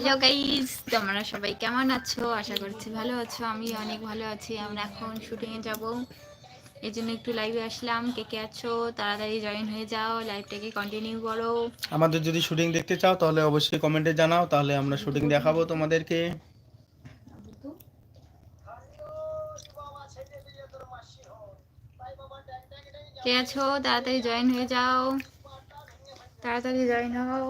Hello guys তোমরা সবাই কেমন আছো? আশা করছি ভালো আছো। আমি অনেক ভালো আছি। আমরা এখন শুটিংয়ে যাব। এই জন্য একটু লাইভে আসলাম। কে কে আছো? তাড়াতাড়ি জয়েন হয়ে যাও। লাইভটাকে কন্টিনিউ করো। আমাদের যদি শুটিং দেখতে চাও তাহলে অবশ্যই কমেন্টে জানাও। তাহলে আমরা শুটিং দেখাবো তোমাদেরকে। কে আছো? তাড়াতাড়ি জয়েন হয়ে যাও। তাড়াতাড়ি জয়েন হও।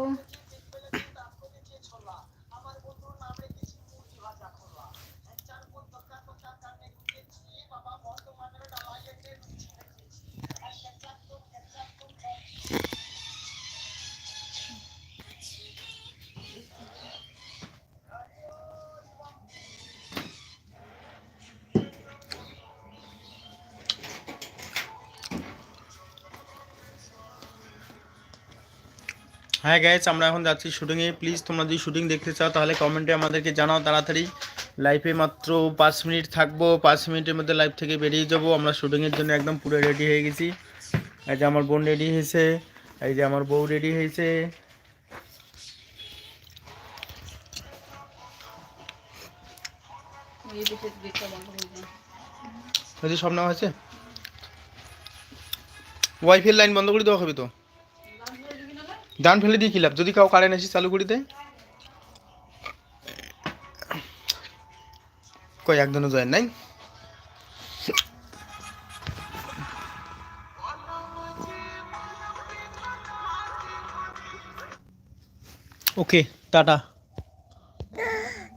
হ্যাঁ গ্যাস আমরা এখন যাচ্ছি শুটিংয়ে প্লিজ তোমরা যদি শুটিং দেখতে চাও, তাহলে কমেন্টে আমাদেরকে জানাও তাড়াতাড়ি। লাইফে মাত্র পাঁচ মিনিট থাকব, পাঁচ মিনিটের মধ্যে লাইভ থেকে বেরিয়ে যাব। আমরা শুটিংয়ের জন্য একদম পুরো রেডি হয়ে গেছি। এই যে আমার বোন রেডি হয়েছে, এই যে আমার বউ রেডি হয়েছে। সব নেওয়া হয়েছে। ওয়াইফাই লাইন বন্ধ করে দেওয়া হবে তো? ডান ফেলে দিয়ে কি লাভ? যদি কাউ কারেন্ট এসে চালু করে দেয়। কই একজনও জয়েন নাই? Okay tata.